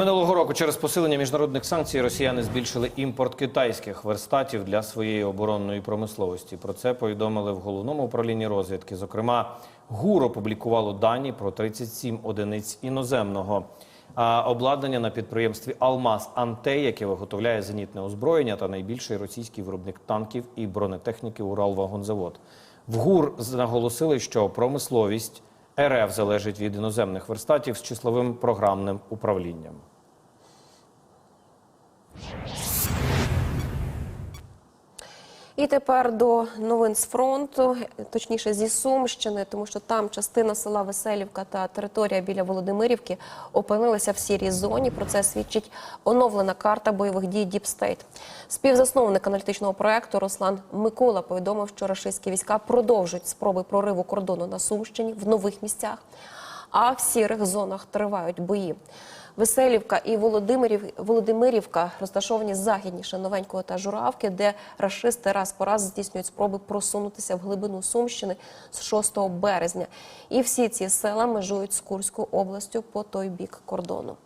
Минулого року через посилення міжнародних санкцій росіяни збільшили імпорт китайських верстатів для своєї оборонної промисловості. Про це повідомили в головному управлінні розвідки. Зокрема, ГУР опублікувало дані про 37 одиниць іноземного обладнання на підприємстві Алмаз Антей, яке виготовляє зенітне озброєння та найбільший російський виробник танків і бронетехніки Уралвагонзавод. В ГУР наголосили, що промисловість РФ залежить від іноземних верстатів з числовим програмним управлінням. І тепер до новин з фронту, точніше зі Сумщини, тому що там частина села Веселівка та територія біля Володимирівки опинилися в сірій зоні. Про це свідчить оновлена карта бойових дій Діпстейт. Співзасновник аналітичного проекту Руслан Микола повідомив, що рашистські війська продовжують спроби прориву кордону на Сумщині в нових місцях. А в сірих зонах тривають бої. Веселівка і Володимирів, Володимирівка розташовані західніше новенького та Журавки, де рашисти раз по раз здійснюють спроби просунутися в глибину Сумщини з 6 березня. І всі ці села межують з Курською областю по той бік кордону.